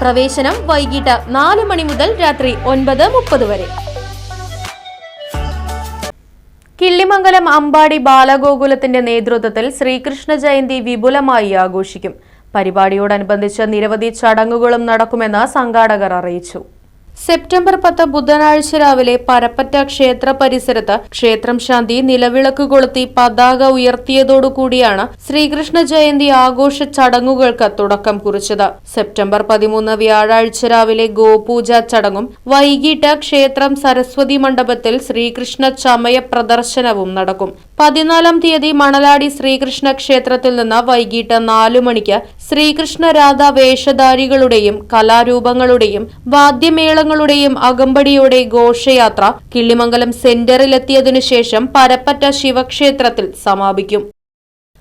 പ്രവേശനം വൈകിട്ട് നാല് മണി മുതൽ രാത്രി ഒൻപത് മുപ്പത് വരെ. കിള്ളിമംഗലം അമ്പാടി ബാലഗോകുലത്തിന്റെ നേതൃത്വത്തിൽ ശ്രീകൃഷ്ണ ജയന്തി വിപുലമായി ആഘോഷിക്കും. പരിപാടിയോടനുബന്ധിച്ച് നിരവധി ചടങ്ങുകളും നടക്കുമെന്ന് സംഘാടകർ അറിയിച്ചു. സെപ്റ്റംബർ പത്ത് ബുധനാഴ്ച രാവിലെ പരപ്പറ്റ ക്ഷേത്ര പരിസരത്ത് ക്ഷേത്രം ശാന്തി നിലവിളക്ക് കൊളുത്തി പതാക ഉയർത്തിയതോടുകൂടിയാണ് ശ്രീകൃഷ്ണ ജയന്തി ആഘോഷ ചടങ്ങുകൾക്ക് തുടക്കം കുറിച്ചത്. സെപ്റ്റംബർ പതിമൂന്ന് വ്യാഴാഴ്ച രാവിലെ ഗോപൂജ ചടങ്ങും വൈകിട്ട് ക്ഷേത്രം സരസ്വതി മണ്ഡപത്തിൽ ശ്രീകൃഷ്ണ ചമയ പ്രദർശനവും നടക്കും. പതിനാലാം തീയതി മണലാടി ശ്രീകൃഷ്ണ ക്ഷേത്രത്തിൽ നിന്ന് വൈകിട്ട് നാലു മണിക്ക് ശ്രീകൃഷ്ണ രാധ വേഷധാരികളുടെയും കലാരൂപങ്ങളുടെയും വാദ്യമേളങ്ങളുടെയും അകമ്പടിയോടെ ഘോഷയാത്ര കിള്ളിമംഗലം സെന്ററിലെത്തിയതിനു ശേഷം പരപ്പറ്റ ശിവക്ഷേത്രത്തിൽ സമാപിക്കും.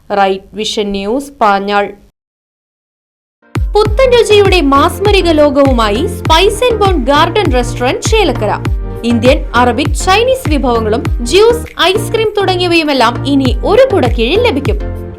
Right vision news Panjal. പുത്തൻ രുചിയുടെ മാസ്മരിക ലോകവുമായി spice and bone garden restaurant Chelakkara. Indian Arabic Chinese വിഭവങ്ങളും ജ്യൂസ് ഐസ്ക്രീം തുടങ്ങിയവയുമെല്ലാം ഇനി ഒരു കുടക്കീഴിൽ ലഭിക്കും.